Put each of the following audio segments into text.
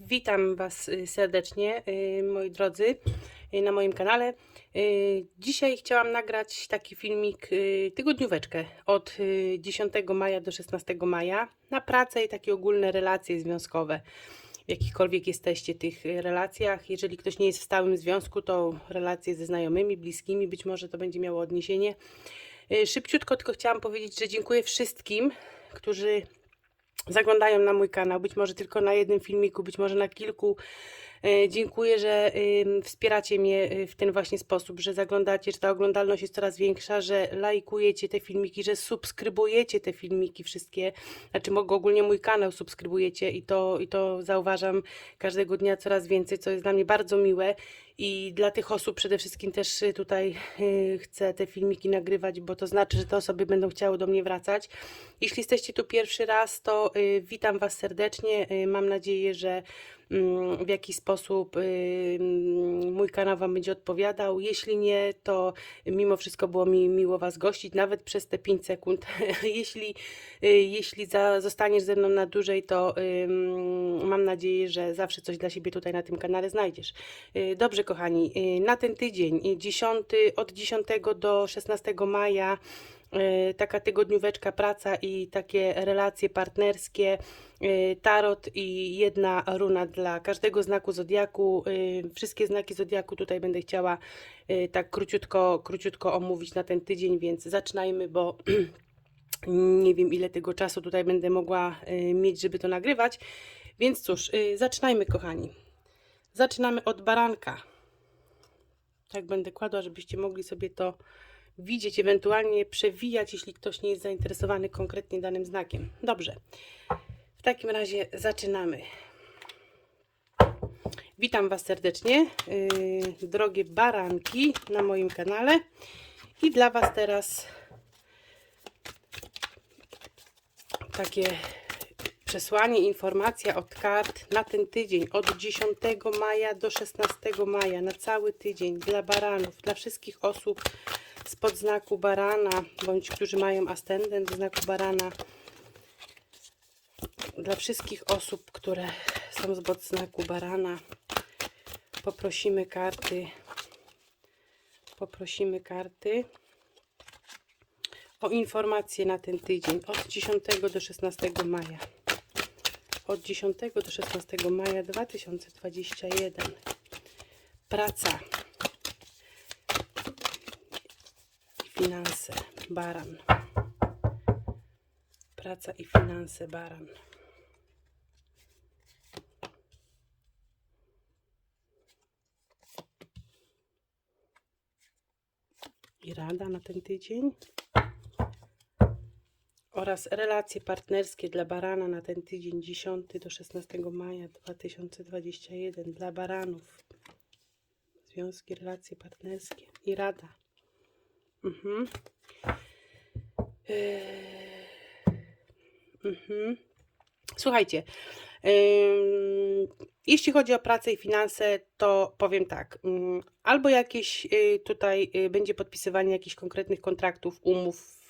Witam Was y, serdecznie, y, moi drodzy, y, na moim kanale. Dzisiaj chciałam nagrać taki filmik, tygodnióweczkę od y, 10 maja do 16 maja na pracę i takie ogólne relacje związkowe. W jakichkolwiek jesteście tych relacjach. Jeżeli ktoś nie jest w stałym związku, to relacje ze znajomymi, bliskimi, być może to będzie miało odniesienie. Szybciutko tylko chciałam powiedzieć, że dziękuję wszystkim, którzy zaglądają na mój kanał, być może tylko na jednym filmiku, być może na kilku. E, Dziękuję, że wspieracie mnie y, w ten właśnie sposób, że zaglądacie, że ta oglądalność jest coraz większa, że lajkujecie te filmiki, że subskrybujecie te filmiki wszystkie, znaczy ogólnie mój kanał subskrybujecie i to, i to zauważam każdego dnia coraz więcej, co jest dla mnie bardzo miłe i dla tych osób przede wszystkim też y, tutaj y, chcę te filmiki nagrywać, bo to znaczy, że te osoby będą chciały do mnie wracać. Jeśli jesteście tu pierwszy raz, to y, witam Was serdecznie. Mam nadzieję, że mm, w jakiś sposób mm, mój kanał Wam będzie odpowiadał. Jeśli nie, to mimo wszystko było mi miło Was gościć, nawet przez te 5 sekund. jeśli jeśli za, zostaniesz ze mną na dłużej, to mam nadzieję, że zawsze coś dla siebie tutaj na tym kanale znajdziesz. Dobrze, kochani, y, na ten tydzień, y, 10, od 10 do 16 maja, y, taka tygodnióweczka praca i takie relacje partnerskie, y, tarot i jedna runa dla każdego znaku zodiaku. Y, Wszystkie znaki zodiaku tutaj będę chciała y, tak króciutko, króciutko omówić na ten tydzień, więc zaczynajmy, bo nie wiem ile tego czasu tutaj będę mogła y, mieć, żeby to nagrywać. Więc cóż, y, zaczynajmy, kochani. Zaczynamy od baranka. Tak będę kładła, żebyście mogli sobie to widzieć, ewentualnie przewijać, jeśli ktoś nie jest zainteresowany konkretnie danym znakiem. Dobrze. W takim razie zaczynamy. Witam Was serdecznie, yy, drogie baranki na moim kanale. I dla Was teraz takie przesłanie, informacja od kart na ten tydzień, od 10 maja do 16 maja, na cały tydzień dla baranów, dla wszystkich osób spod znaku barana, bądź którzy mają ascendent znaku barana, dla wszystkich osób, które są spod znaku barana, poprosimy karty, poprosimy karty o informacje na ten tydzień od 10 do 16 maja. Od 10 do 16 maja 2021. Praca finanse. Baran. Praca i finanse. Baran. I rada na ten tydzień oraz relacje partnerskie dla barana na ten tydzień 10 do 16 maja 2021 dla baranów. Związki, relacje partnerskie i rada. Mhm. Eee, Mhm. Słuchajcie, ym, jeśli chodzi o pracę i finanse, to powiem tak. ym, Albo jakieś tutaj będzie podpisywanie jakichś konkretnych kontraktów, umów,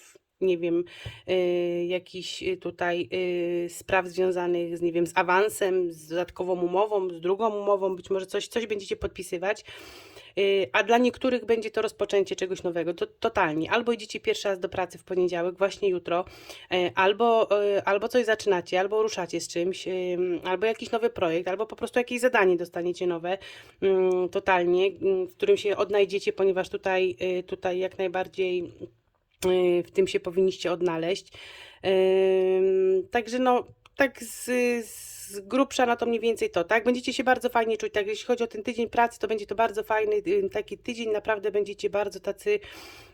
nie wiem, y, jakichś y, tutaj y, spraw związanych z, nie wiem, z awansem, z dodatkową umową, z drugą umową, być może coś, coś będziecie podpisywać. A dla niektórych będzie to rozpoczęcie czegoś nowego, to, totalnie. Albo idziecie pierwszy raz do pracy w poniedziałek, właśnie jutro, albo, albo coś zaczynacie, albo ruszacie z czymś, albo jakiś nowy projekt, albo po prostu jakieś zadanie dostaniecie nowe, mm, totalnie, mm, w którym się odnajdziecie, ponieważ tutaj, tutaj jak najbardziej w tym się powinniście odnaleźć. Także no, tak z, z grubsza na to mniej więcej to, tak? Będziecie się bardzo fajnie czuć, tak? Jeśli chodzi o ten tydzień pracy, to będzie to bardzo fajny y, taki tydzień, naprawdę będziecie bardzo tacy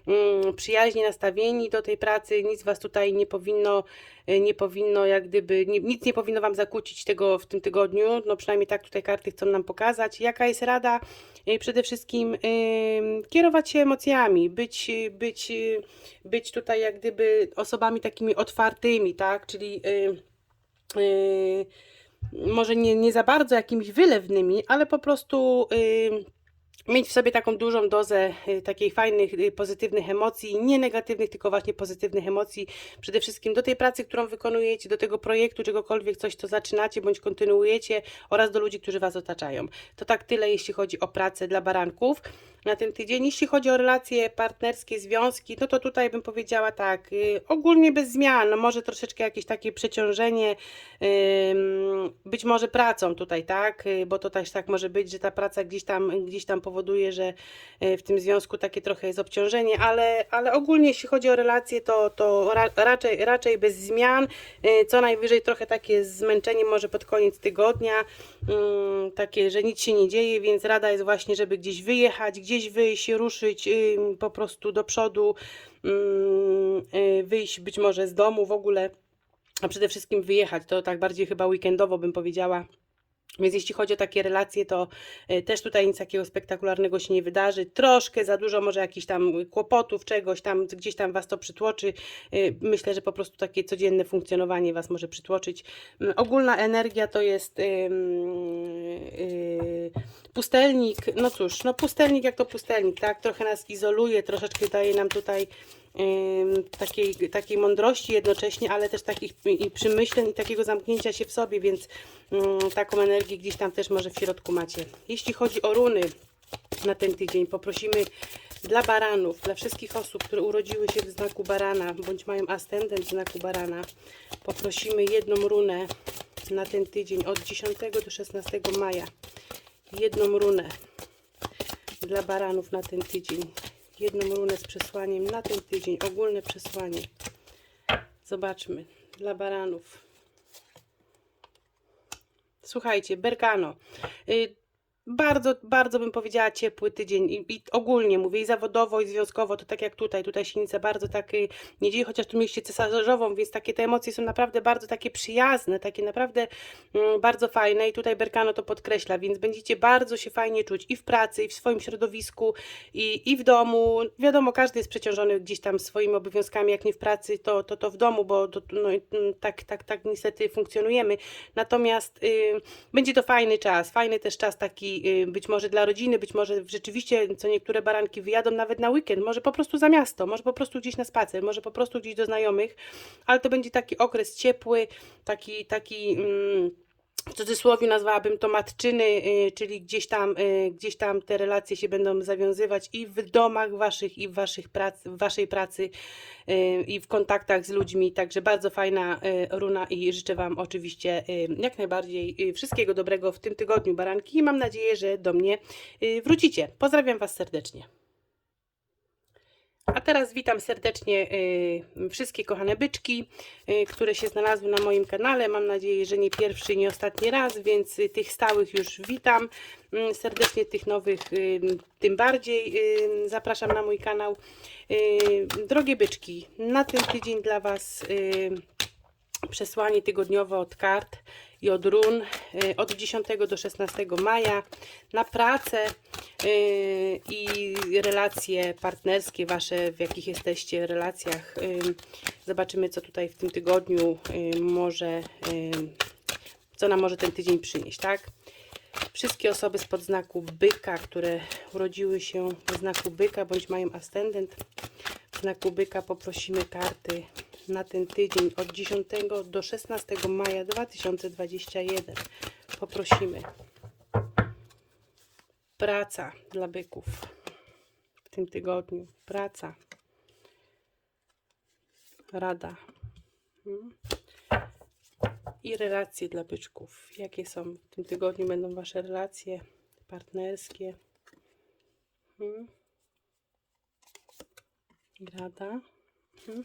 mm, przyjaźnie nastawieni do tej pracy, nic was tutaj nie powinno, y, nie powinno jak gdyby, nie, nic nie powinno wam zakłócić tego w tym tygodniu, no przynajmniej tak tutaj karty chcą nam pokazać. Jaka jest rada? Y, Przede wszystkim ym, kierować się emocjami, być, być, być tutaj jak gdyby osobami takimi otwartymi, tak? Czyli y, y, może nie, nie za bardzo jakimiś wylewnymi, ale po prostu y, mieć w sobie taką dużą dozę y, takiej fajnych, y, pozytywnych emocji, nie negatywnych, tylko właśnie pozytywnych emocji, przede wszystkim do tej pracy, którą wykonujecie, do tego projektu, czegokolwiek, coś, co zaczynacie bądź kontynuujecie oraz do ludzi, którzy Was otaczają. To tak tyle, jeśli chodzi o pracę dla baranków na ten tydzień. Jeśli chodzi o relacje partnerskie, związki, no to tutaj bym powiedziała tak, y, ogólnie bez zmian, no może troszeczkę jakieś takie przeciążenie, być może pracą tutaj, tak, bo to też tak może być, że ta praca gdzieś tam, gdzieś tam powoduje, że y, w tym związku takie trochę jest obciążenie, ale, ale ogólnie jeśli chodzi o relacje, to, to ra, raczej, raczej bez zmian, y, co najwyżej trochę takie zmęczenie może pod koniec tygodnia, ym, takie, że nic się nie dzieje, więc rada jest właśnie, żeby gdzieś wyjechać, gdzieś wyjść, ruszyć po prostu do przodu, ym, y, wyjść być może z domu w ogóle, a przede wszystkim wyjechać, to tak bardziej chyba weekendowo bym powiedziała. Więc jeśli chodzi o takie relacje, to y, też tutaj nic takiego spektakularnego się nie wydarzy. Troszkę za dużo może jakichś tam kłopotów, czegoś tam, gdzieś tam Was to przytłoczy. Y, Myślę, że po prostu takie codzienne funkcjonowanie Was może przytłoczyć. Mm, Ogólna energia to jest ym, y, pustelnik. No cóż, no pustelnik jak to pustelnik, tak? Trochę nas izoluje, troszeczkę daje nam tutaj takiej, takiej mądrości jednocześnie, ale też takich i przemyśleń i takiego zamknięcia się w sobie, więc ym, taką energię gdzieś tam też może w środku macie. Jeśli chodzi o runy na ten tydzień, poprosimy dla baranów, dla wszystkich osób, które urodziły się w znaku barana, bądź mają ascendent w znaku barana, poprosimy jedną runę na ten tydzień od 10 do 16 maja. Jedną runę dla baranów na ten tydzień. Jedną runę z przesłaniem na ten tydzień. Ogólne przesłanie. Zobaczmy. Dla baranów. Słuchajcie, Berkano. Bardzo, bardzo bym powiedziała ciepły tydzień i, i ogólnie mówię i zawodowo i związkowo, to tak jak tutaj, tutaj się nic bardzo tak y, nie dzieje, chociaż tu mieliście cesarzową, więc takie te emocje są naprawdę bardzo takie przyjazne, takie naprawdę mm, bardzo fajne i tutaj Berkano to podkreśla, więc będziecie bardzo się fajnie czuć i w pracy, i w swoim środowisku, i, i w domu. Wiadomo, każdy jest przeciążony gdzieś tam swoimi obowiązkami, jak nie w pracy, to to, to w domu, bo to, no, mm, tak, tak, tak niestety funkcjonujemy. Natomiast y, będzie to fajny czas, fajny też czas taki y, być może dla rodziny, być może rzeczywiście co niektóre baranki wyjadą nawet na weekend, może po prostu za miasto, może po prostu gdzieś na spacer, może po prostu gdzieś do znajomych, ale to będzie taki okres ciepły, taki, taki mm, w cudzysłowie nazwałabym to matczyny, y, czyli gdzieś tam, y, gdzieś tam te relacje się będą zawiązywać i w domach waszych, i w, waszych prac, w waszej pracy, y, i w kontaktach z ludźmi. Także bardzo fajna runa i życzę Wam oczywiście jak najbardziej wszystkiego dobrego w tym tygodniu, baranki, i mam nadzieję, że do mnie wrócicie. Pozdrawiam Was serdecznie. A teraz witam serdecznie y, wszystkie kochane byczki, y, które się znalazły na moim kanale. Mam nadzieję, że nie pierwszy, nie ostatni raz, więc y, tych stałych już witam. Mm, serdecznie tych nowych tym bardziej zapraszam na mój kanał. Drogie byczki, na ten tydzień dla Was przesłanie tygodniowe od kart i od run y, od 10 do 16 maja na pracę y, i relacje partnerskie wasze, w jakich jesteście relacjach. Y, Zobaczymy, co tutaj w tym tygodniu może, co nam może ten tydzień przynieść, tak? Wszystkie osoby spod znaku byka, które urodziły się w znaku byka, bądź mają ascendent w znaku byka, poprosimy karty na ten tydzień od 10 do 16 maja 2021. Poprosimy. Praca dla byków w tym tygodniu. Praca. Rada. Hmm. I relacje dla byczków. Jakie są w tym tygodniu będą Wasze relacje partnerskie? Hmm. Rada. Hmm.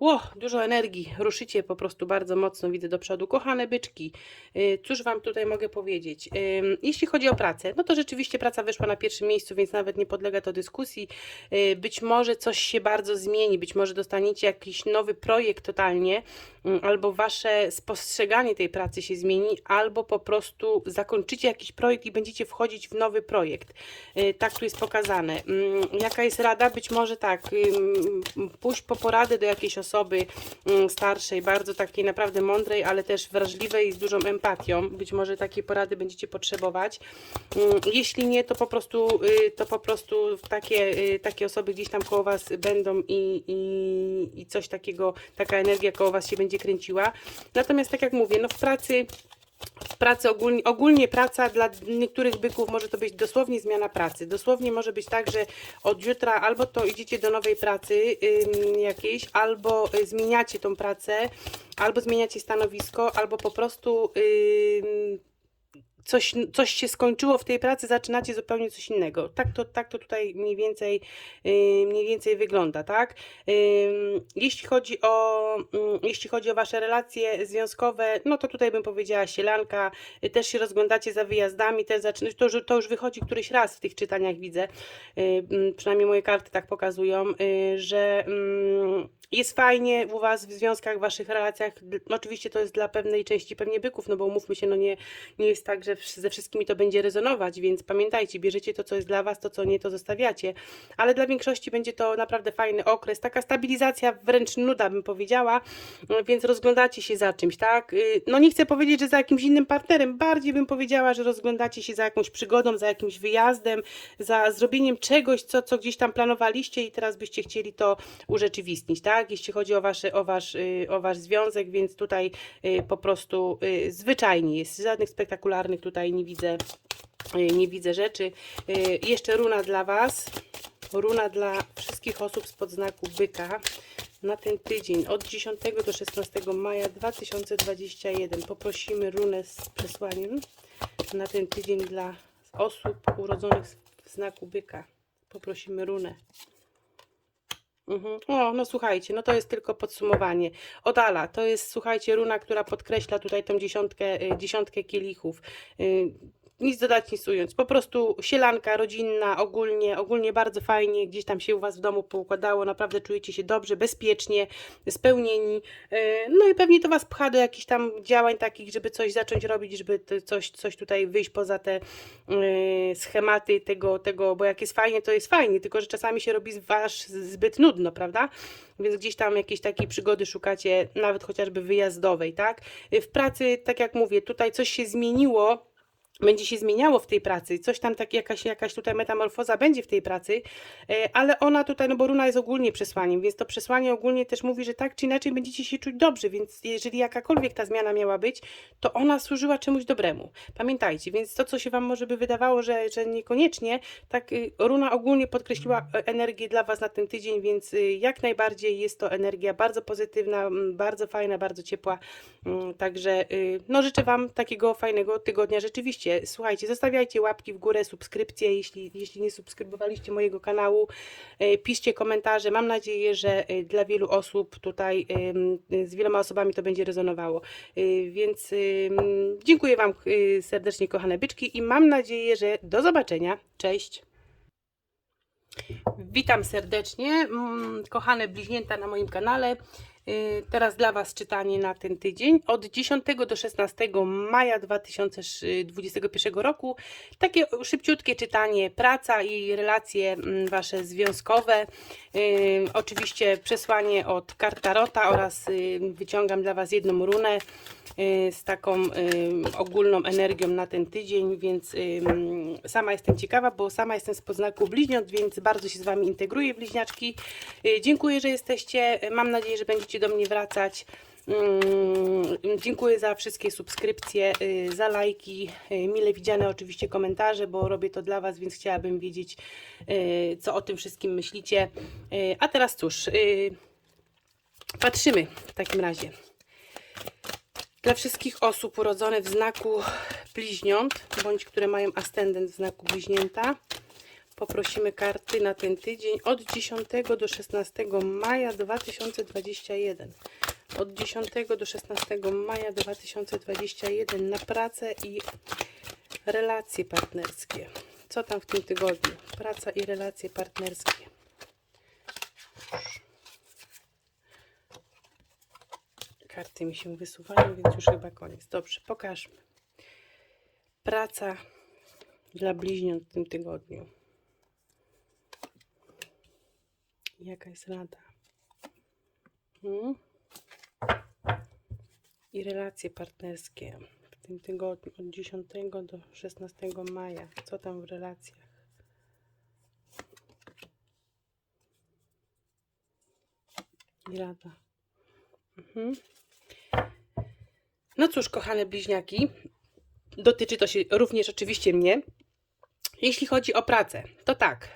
Ło, dużo energii, ruszycie po prostu bardzo mocno, widzę do przodu. Kochane byczki, yy, cóż Wam tutaj mogę powiedzieć? Yy, Jeśli chodzi o pracę, no to rzeczywiście praca wyszła na pierwszym miejscu, więc nawet nie podlega to dyskusji. Yy, Być może coś się bardzo zmieni, być może dostaniecie jakiś nowy projekt totalnie, yy, albo Wasze spostrzeganie tej pracy się zmieni, albo po prostu zakończycie jakiś projekt i będziecie wchodzić w nowy projekt. Tak tu jest pokazane. Yy, Jaka jest rada? Być może tak, pójść po poradę do jakiejś osoby, osoby mm, starszej, bardzo takiej naprawdę mądrej, ale też wrażliwej i z dużą empatią. Być może takiej porady będziecie potrzebować. Mm, Jeśli nie, to po prostu, y, to po prostu takie, y, takie osoby gdzieś tam koło Was będą i, i, i coś takiego, taka energia koło Was się będzie kręciła. Natomiast tak jak mówię, no w pracy pracy ogólnie, ogólnie praca dla niektórych byków może to być dosłownie zmiana pracy. Dosłownie może być tak, że od jutra albo to idziecie do nowej pracy ym, jakiejś, albo y, zmieniacie tą pracę, albo zmieniacie stanowisko, albo po prostu ym, coś, coś się skończyło w tej pracy, zaczynacie zupełnie coś innego. Tak to, tak to tutaj mniej więcej, yy, mniej więcej wygląda, tak? Ym, Jeśli chodzi o, mm, jeśli chodzi o Wasze relacje związkowe, no to tutaj bym powiedziała sielanka, y, też się rozglądacie za wyjazdami, też zaczyna, to, to już wychodzi któryś raz w tych czytaniach, widzę, mm, przynajmniej moje karty tak pokazują, że mm, jest fajnie u Was w związkach, w Waszych relacjach, oczywiście to jest dla pewnej części pewnie byków, no bo umówmy się, no nie, nie jest tak, że ze wszystkimi to będzie rezonować, więc pamiętajcie, bierzecie to, co jest dla Was, to, co nie, to zostawiacie. Ale dla większości będzie to naprawdę fajny okres, taka stabilizacja, wręcz nuda bym powiedziała, więc rozglądacie się za czymś, tak? Y, No nie chcę powiedzieć, że za jakimś innym partnerem, bardziej bym powiedziała, że rozglądacie się za jakąś przygodą, za jakimś wyjazdem, za zrobieniem czegoś, co, co gdzieś tam planowaliście i teraz byście chcieli to urzeczywistnić, tak? Jeśli chodzi o, wasze, o, wasz, y, o wasz związek, więc tutaj y, po prostu zwyczajnie jest, żadnych spektakularnych tutaj nie widzę, y, nie widzę rzeczy. Y, Jeszcze runa dla Was, runa dla wszystkich osób spod znaku byka na ten tydzień od 10 do 16 maja 2021. Poprosimy runę z przesłaniem na ten tydzień dla osób urodzonych w znaku byka. Poprosimy runę. Mhm. O, no słuchajcie, no to jest tylko podsumowanie. Odala, to jest, słuchajcie, runa, która podkreśla tutaj tą dziesiątkę, y, dziesiątkę kielichów. Nic dodać, nic ująć. Po prostu sielanka rodzinna, ogólnie, ogólnie bardzo fajnie, gdzieś tam się u Was w domu poukładało, naprawdę czujecie się dobrze, bezpiecznie, spełnieni. Y, No i pewnie to Was pcha do jakichś tam działań takich, żeby coś zacząć robić, żeby coś, coś tutaj wyjść poza te y, schematy tego, tego, bo jak jest fajnie, to jest fajnie, tylko że czasami się robi wasz zbyt nudno, prawda? Więc gdzieś tam jakiejś takiej przygody szukacie, nawet chociażby wyjazdowej, tak? Y, W pracy, tak jak mówię, tutaj coś się zmieniło, będzie się zmieniało w tej pracy, coś tam tak, jakaś, jakaś tutaj metamorfoza będzie w tej pracy, e, ale ona tutaj, no bo runa jest ogólnie przesłaniem, więc to przesłanie ogólnie też mówi, że tak czy inaczej będziecie się czuć dobrze, więc jeżeli jakakolwiek ta zmiana miała być, to ona służyła czemuś dobremu. Pamiętajcie, więc to, co się Wam może by wydawało, że, że niekoniecznie, tak y, runa ogólnie podkreśliła e, energię dla Was na ten tydzień, więc y, jak najbardziej jest to energia bardzo pozytywna, bardzo fajna, bardzo ciepła, Także y, no życzę Wam takiego fajnego tygodnia rzeczywiście. Słuchajcie, zostawiajcie łapki w górę, subskrypcje, jeśli, jeśli nie subskrybowaliście mojego kanału, y, piszcie komentarze. Mam nadzieję, że y, dla wielu osób tutaj, z wieloma osobami to będzie rezonowało. Y, Więc dziękuję Wam serdecznie, kochane byczki i mam nadzieję, że do zobaczenia. Cześć! Witam serdecznie, mm, kochane bliźnięta na moim kanale. Y, Teraz dla Was czytanie na ten tydzień od 10 do 16 maja 2021 roku. Takie szybciutkie czytanie, praca i relacje mm, Wasze związkowe. Y, Oczywiście przesłanie od kart Tarota oraz y, wyciągam dla Was jedną runę z taką y, ogólną energią na ten tydzień, więc y, mm, sama jestem ciekawa, bo sama jestem z poznaku bliźniąt, więc bardzo się z Wami integruję bliźniaczki. Y, Dziękuję, że jesteście. Mam nadzieję, że będziecie do mnie wracać. Mm, Dziękuję za wszystkie subskrypcje, y, za lajki, y, mile widziane oczywiście komentarze, bo robię to dla Was, więc chciałabym wiedzieć, y, co o tym wszystkim myślicie. Y, A teraz cóż, y, patrzymy w takim razie. Dla wszystkich osób urodzonych w znaku bliźniąt, bądź które mają ascendent w znaku bliźnięta, poprosimy karty na ten tydzień od 10 do 16 maja 2021. Od 10 do 16 maja 2021 na pracę i relacje partnerskie. Co tam w tym tygodniu? Praca i relacje partnerskie. Karty mi się wysuwają, więc już chyba koniec. Dobrze, pokażmy. Praca dla bliźniąt w tym tygodniu. Jaka jest rada? Mhm. I relacje partnerskie w tym tygodniu od 10 do 16 maja. Co tam w relacjach? I rada. Mhm. No cóż, kochane bliźniaki, dotyczy to się również oczywiście mnie. Jeśli chodzi o pracę, to tak.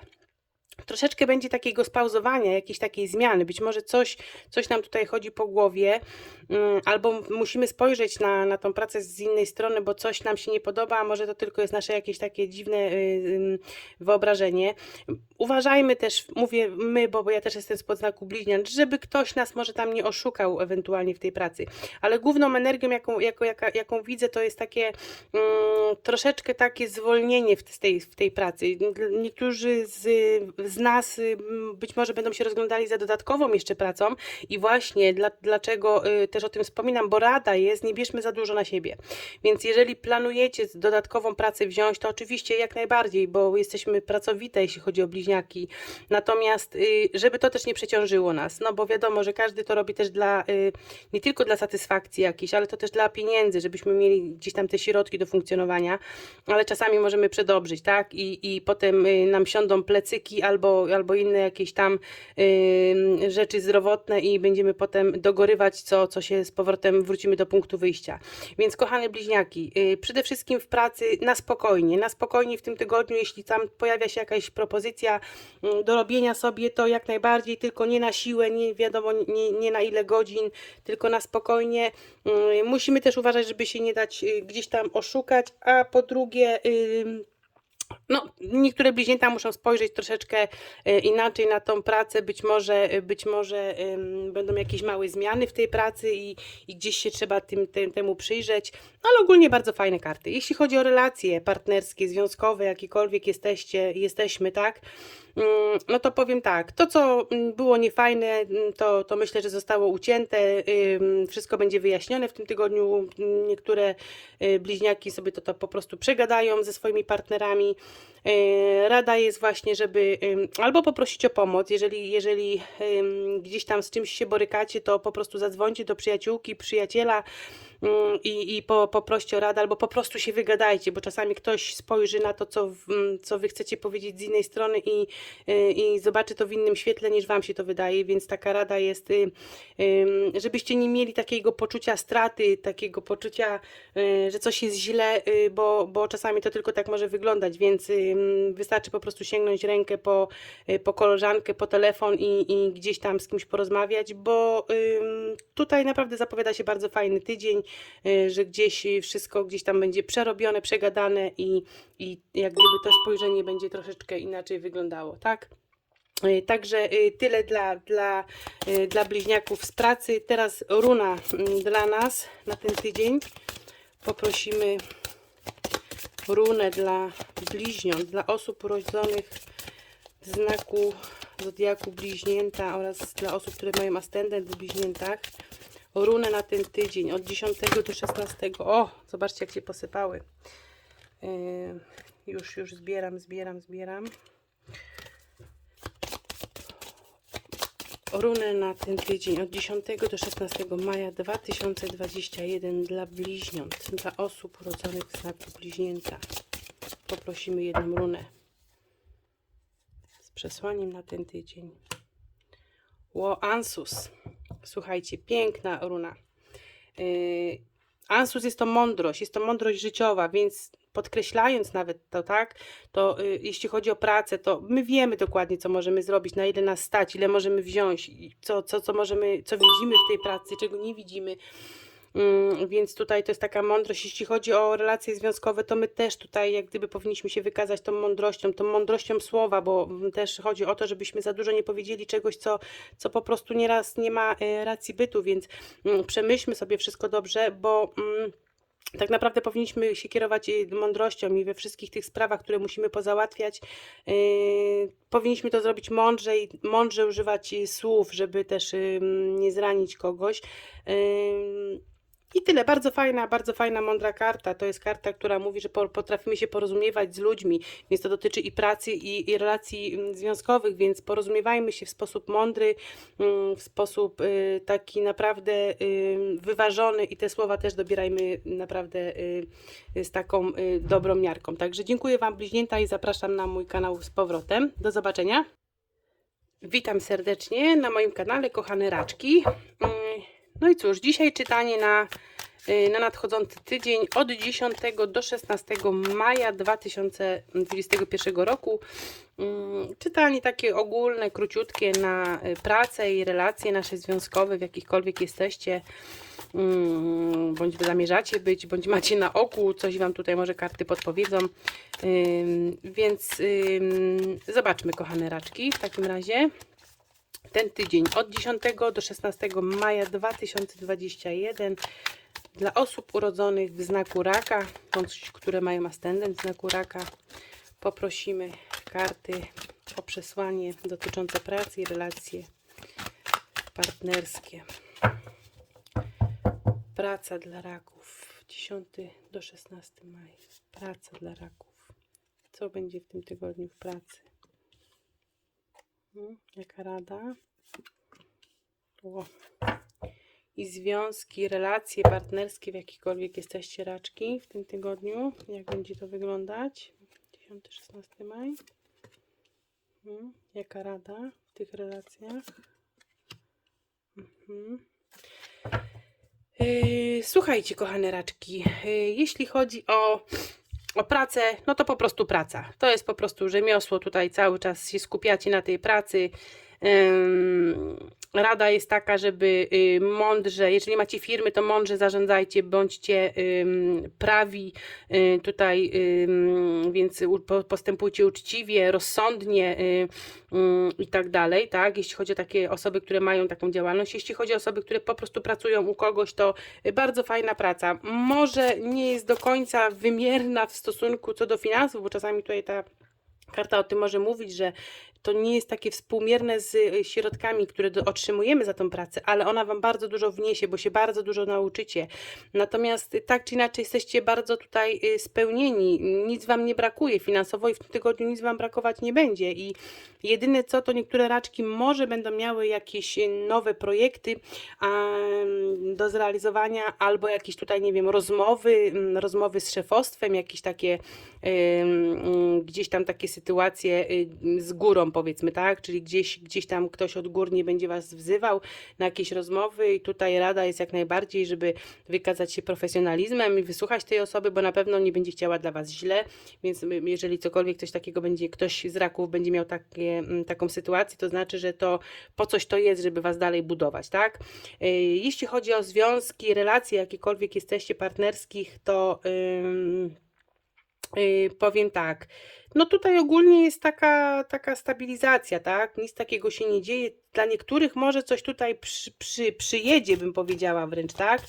Troszeczkę będzie takiego spauzowania, jakiejś takiej zmiany. Być może coś, coś nam tutaj chodzi po głowie, mm, albo musimy spojrzeć na, na tą pracę z innej strony, bo coś nam się nie podoba, a może to tylko jest nasze jakieś takie dziwne y, wyobrażenie. Uważajmy też, mówię my, bo, ja też jestem z podznaku bliźnian, żeby ktoś nas może tam nie oszukał ewentualnie w tej pracy. Ale główną energią, jaką, jaką, jaka, jaką widzę, to jest takie mm, troszeczkę takie zwolnienie w tej, w tej pracy. Niektórzy z, z nas y, być może będą się rozglądali za dodatkową jeszcze pracą i właśnie dla, dlaczego y, też o tym wspominam, bo rada jest, nie bierzmy za dużo na siebie. Więc jeżeli planujecie dodatkową pracę wziąć, to oczywiście jak najbardziej, bo jesteśmy pracowite, jeśli chodzi o bliźniaki. Natomiast, y, żeby to też nie przeciążyło nas, no bo wiadomo, że każdy to robi też dla, nie tylko dla satysfakcji jakiejś, ale to też dla pieniędzy, żebyśmy mieli gdzieś tam te środki do funkcjonowania, ale czasami możemy przedobrzyć, tak? I, i potem nam siądą plecyki albo, albo inne jakieś tam y, rzeczy zdrowotne i będziemy potem dogorywać, co, co się z powrotem wrócimy do punktu wyjścia. Więc kochane bliźniaki, y, przede wszystkim w pracy na spokojnie, na spokojnie w tym tygodniu, jeśli tam pojawia się jakaś propozycja mm, do robienia sobie, to jak najbardziej, tylko nie na siłę, nie wiadomo nie, nie na ile godzin, tylko na spokojnie. Y, Musimy też uważać, żeby się nie dać y, gdzieś tam oszukać, a po drugie, y, no, niektóre bliźnięta muszą spojrzeć troszeczkę e, inaczej na tą pracę. Być może, e, być może będą jakieś małe zmiany w tej pracy i, i gdzieś się trzeba tym, tym, temu przyjrzeć. Ale ogólnie bardzo fajne karty. Jeśli chodzi o relacje partnerskie, związkowe, jakiekolwiek jesteście, jesteśmy, tak? Mm, No to powiem tak, to co mm, było niefajne, mm, to, to myślę, że zostało ucięte, wszystko będzie wyjaśnione w tym tygodniu. Niektóre y, bliźniaki sobie to, to po prostu przegadają ze swoimi partnerami. Y, Rada jest właśnie, żeby albo poprosić o pomoc, jeżeli, jeżeli gdzieś tam z czymś się borykacie, to po prostu zadzwońcie do przyjaciółki, przyjaciela i, i po, poproście o radę, albo po prostu się wygadajcie, bo czasami ktoś spojrzy na to, co, w- m, co wy chcecie powiedzieć z innej strony i, y, i zobaczy to w innym świetle, niż wam się to wydaje, więc taka rada jest, y, żebyście nie mieli takiego poczucia straty, takiego poczucia, y, że coś jest źle, bo, bo czasami to tylko tak może wyglądać, więc ym, wystarczy po prostu sięgnąć rękę po, po koleżankę, po telefon i, i gdzieś tam z kimś porozmawiać, bo tutaj naprawdę zapowiada się bardzo fajny tydzień, że gdzieś y, wszystko gdzieś tam będzie przerobione, przegadane i, i jak gdyby to spojrzenie będzie troszeczkę inaczej wyglądało, tak? Y, Także y, tyle dla, dla, y, dla bliźniaków z pracy. Teraz runa mm, dla nas na ten tydzień. Poprosimy runę dla bliźniąt, dla osób urodzonych w znaku Zodiaku Bliźnięta oraz dla osób, które mają ascendent w Bliźniętach. Runę na ten tydzień od 10 do 16. O, zobaczcie jak się posypały. Yy, już, już zbieram, zbieram, zbieram. Runę na ten tydzień od 10 do 16 maja 2021 dla bliźniąt, dla osób urodzonych w znaku bliźnięta. Poprosimy jedną runę z przesłaniem na ten tydzień. Ło Ansus. Słuchajcie, piękna runa. Yy, Ansus jest to mądrość, jest to mądrość życiowa, więc podkreślając nawet to, tak, to y, jeśli chodzi o pracę, to my wiemy dokładnie, co możemy zrobić, na ile nas stać, ile możemy wziąć, co, co, co możemy, co widzimy w tej pracy, czego nie widzimy. Mm, Więc tutaj to jest taka mądrość. Jeśli chodzi o relacje związkowe, to my też tutaj jak gdyby powinniśmy się wykazać tą mądrością, tą mądrością słowa, bo mm, też chodzi o to, żebyśmy za dużo nie powiedzieli czegoś, co, co po prostu nieraz nie ma e, racji bytu, więc mm, przemyślmy sobie wszystko dobrze, bo tak naprawdę powinniśmy się kierować y, mądrością i we wszystkich tych sprawach, które musimy pozałatwiać, yy, powinniśmy to zrobić mądrze i mądrze używać słów, żeby też ym, nie zranić kogoś. Ym, I tyle, bardzo fajna, bardzo fajna, mądra karta. To jest karta, która mówi, że po- potrafimy się porozumiewać z ludźmi, więc to dotyczy i pracy, i, i relacji mm, związkowych, więc porozumiewajmy się w sposób mądry, mm, w sposób y, taki naprawdę y, wyważony i te słowa też dobierajmy naprawdę y, z taką dobrą miarką. Także dziękuję Wam bliźnięta i zapraszam na mój kanał z powrotem. Do zobaczenia. Witam serdecznie na moim kanale, kochane raczki. No i cóż, dzisiaj czytanie na, y, na nadchodzący tydzień od 10 do 16 maja 2021 roku. Mm, Czytanie takie ogólne, króciutkie na y, pracę i relacje nasze związkowe, w jakichkolwiek jesteście, mm, bądź zamierzacie być, bądź macie na oku, coś Wam tutaj może karty podpowiedzą. Więc zobaczmy, kochane raczki, w takim razie ten tydzień od 10 do 16 maja 2021 dla osób urodzonych w znaku raka, bądź które mają ascendent w znaku raka, poprosimy karty o przesłanie dotyczące pracy i relacje partnerskie. Praca dla raków 10 do 16 maja. Praca dla raków. Co będzie w tym tygodniu w pracy? Jaka rada? O. I związki, relacje partnerskie, w jakichkolwiek jesteście raczki w tym tygodniu. Jak będzie to wyglądać? 10-16 maj. Hmm, Jaka rada w tych relacjach? Mhm. Yy, Słuchajcie, kochane raczki, yy, jeśli chodzi o, o pracę, no to po prostu praca. To jest po prostu rzemiosło, tutaj cały czas się skupiacie na tej pracy. Rada jest taka, żeby y, mądrze, jeżeli macie firmy, to mądrze zarządzajcie, bądźcie prawi y, tutaj, więc postępujcie uczciwie, rozsądnie y, ym, i tak dalej, tak? Jeśli chodzi o takie osoby, które mają taką działalność, jeśli chodzi o osoby, które po prostu pracują u kogoś, to bardzo fajna praca. Może nie jest do końca wymierna w stosunku co do finansów, bo czasami tutaj ta karta o tym może mówić, że to nie jest takie współmierne z y, środkami, które otrzymujemy za tą pracę, ale ona Wam bardzo dużo wniesie, bo się bardzo dużo nauczycie. Natomiast y, tak czy inaczej jesteście bardzo tutaj y, spełnieni, nic Wam nie brakuje finansowo i w tym tygodniu nic Wam brakować nie będzie. I jedyne co, to niektóre raczki może będą miały jakieś nowe projekty do zrealizowania albo jakieś tutaj, nie wiem, rozmowy, mm, rozmowy z szefostwem, jakieś takie mm, gdzieś tam takie sytuacje z górą powiedzmy, tak? Czyli gdzieś, gdzieś tam ktoś odgórnie będzie Was wzywał na jakieś rozmowy i tutaj rada jest jak najbardziej, żeby wykazać się profesjonalizmem i wysłuchać tej osoby, bo na pewno nie będzie chciała dla Was źle, więc y, jeżeli cokolwiek coś takiego będzie, ktoś z raków będzie miał takie, mm, taką sytuację, to znaczy, że to po coś to jest, żeby Was dalej budować, tak? Y, Jeśli chodzi o związki, relacje, jakiekolwiek jesteście partnerskich, to ym, y, powiem tak. No tutaj ogólnie jest taka, taka stabilizacja, tak? Nic takiego się nie dzieje. Dla niektórych może coś tutaj przy, przy, przyjedzie, bym powiedziała wręcz, tak?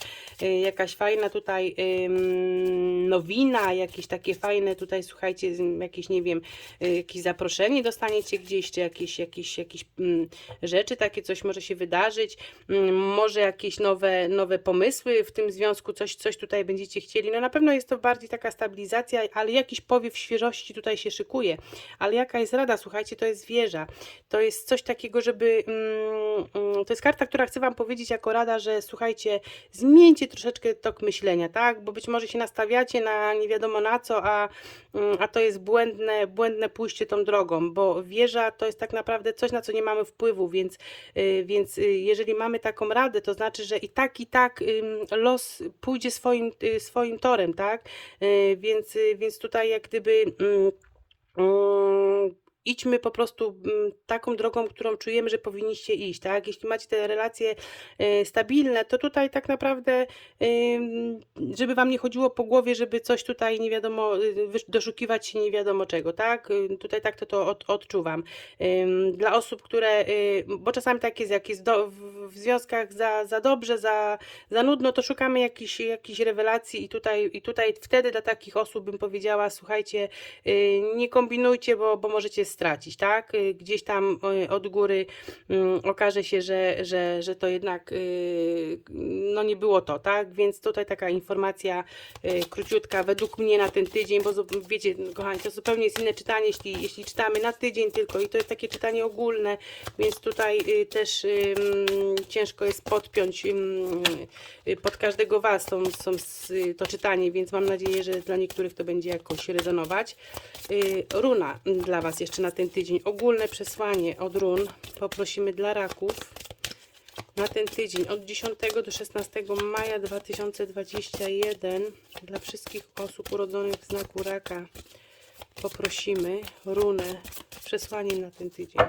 Y, jakaś fajna tutaj ym, nowina, jakieś takie fajne tutaj, słuchajcie, jakieś, nie wiem, y, jakieś zaproszenie dostaniecie gdzieś, czy jakieś, jakieś, jakieś mm, rzeczy, takie coś może się wydarzyć, mm, może jakieś nowe, nowe pomysły w tym związku, coś, coś tutaj będziecie chcieli. No na pewno jest to bardziej taka stabilizacja, ale jakiś powiew świeżości tutaj się szykuje. Ale jaka jest rada? Słuchajcie, to jest wieża. To jest coś takiego, żeby. Mm, mm, to jest karta, która chce Wam powiedzieć jako rada, że słuchajcie, zmieńcie troszeczkę tok myślenia, tak? Bo być może się nastawiacie na nie wiadomo na co, a, mm, a to jest błędne, błędne pójście tą drogą, bo wieża to jest tak naprawdę coś, na co nie mamy wpływu, więc, y, więc y, jeżeli mamy taką radę, to znaczy, że i tak, i tak los pójdzie swoim, y, swoim torem, tak? Więc, więc tutaj jak gdyby. Mm, Mm, idźmy po prostu mm, taką drogą, którą czujemy, że powinniście iść, tak? Jeśli macie te relacje e, stabilne, to tutaj tak naprawdę, żeby wam nie chodziło po głowie, żeby coś tutaj nie wiadomo, wysz- doszukiwać się nie wiadomo czego, tak? Y, Tutaj tak to, to od, odczuwam. Dla osób, które, bo czasami tak jest, jak jest w związkach za, za dobrze, za, za nudno, to szukamy jakichś jakichś rewelacji i tutaj, i tutaj wtedy dla takich osób bym powiedziała, słuchajcie, nie kombinujcie, bo, bo możecie stracić, tak? Y, Gdzieś tam y, od góry mm, okaże się, że, że, że to jednak y, no nie było to, tak? Więc tutaj taka informacja króciutka według mnie na ten tydzień, bo wiecie, kochani, to zupełnie jest inne czytanie, jeśli, jeśli czytamy na tydzień tylko i to jest takie czytanie ogólne, więc tutaj też ciężko jest podpiąć pod każdego Was są, są to czytanie, więc mam nadzieję, że dla niektórych to będzie jakoś rezonować. Runa dla Was jeszcze na ten tydzień. Ogólne przesłanie od run poprosimy dla raków na ten tydzień od 10 do 16 maja 2021 dla wszystkich osób urodzonych w znaku raka poprosimy runę przesłanie na ten tydzień.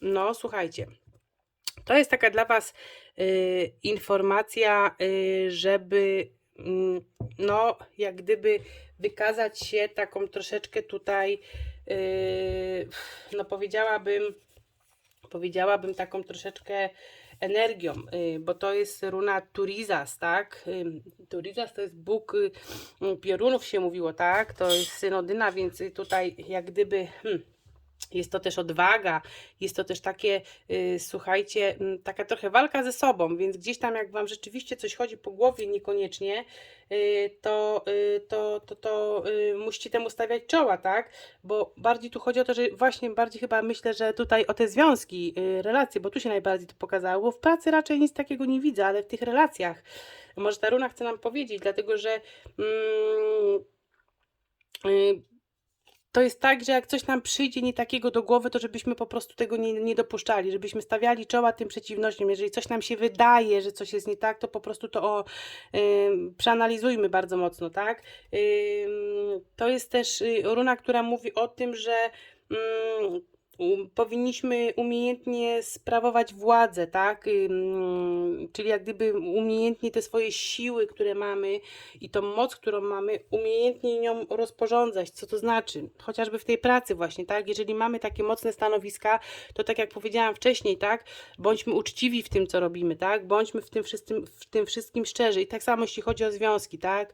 No, słuchajcie. To jest taka dla Was y, informacja, y, żeby no, jak gdyby wykazać się taką troszeczkę tutaj, y, no powiedziałabym, powiedziałabym taką troszeczkę energią, y, bo to jest runa Turizas, tak? Turizas to jest Bóg y, piorunów się mówiło, tak? To jest synodyna, więc tutaj jak gdyby... Hmm, jest to też odwaga, jest to też takie, y, słuchajcie, mm, taka trochę walka ze sobą, więc gdzieś tam jak Wam rzeczywiście coś chodzi po głowie niekoniecznie, y, to, y, to, to, to y, musicie temu stawiać czoła, tak? Bo bardziej tu chodzi o to, że właśnie bardziej chyba myślę, że tutaj o te związki, y, relacje, bo tu się najbardziej to pokazało, bo w pracy raczej nic takiego nie widzę, ale w tych relacjach może ta runa chce nam powiedzieć, dlatego że mm, y, to jest tak, że jak coś nam przyjdzie nie takiego do głowy, to żebyśmy po prostu tego nie, nie dopuszczali, żebyśmy stawiali czoła tym przeciwnościom. Jeżeli coś nam się wydaje, że coś jest nie tak, to po prostu to o, przeanalizujmy bardzo mocno, tak? To jest też y, runa, która mówi o tym, że powinniśmy umiejętnie sprawować władzę, tak? Czyli jak gdyby umiejętnie te swoje siły, które mamy i tą moc, którą mamy, umiejętnie nią rozporządzać. Co to znaczy? Chociażby w tej pracy właśnie, tak? Jeżeli mamy takie mocne stanowiska, to tak jak powiedziałam wcześniej, tak? Bądźmy uczciwi w tym, co robimy, tak? Bądźmy w tym wszystkim, w tym wszystkim szczerzy. I tak samo jeśli chodzi o związki, tak?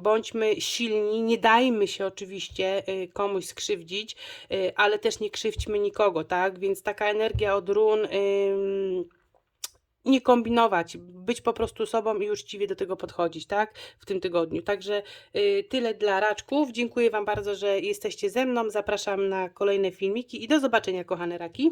Bądźmy silni, nie dajmy się oczywiście y, komuś skrzywdzić, y, ale też nie krzywdźmy nikogo, tak? Więc taka energia od run... ym, nie kombinować, być po prostu sobą i uczciwie do tego podchodzić, tak? W tym tygodniu. Także y, tyle dla raczków. Dziękuję Wam bardzo, że jesteście ze mną. Zapraszam na kolejne filmiki i do zobaczenia, kochane raki.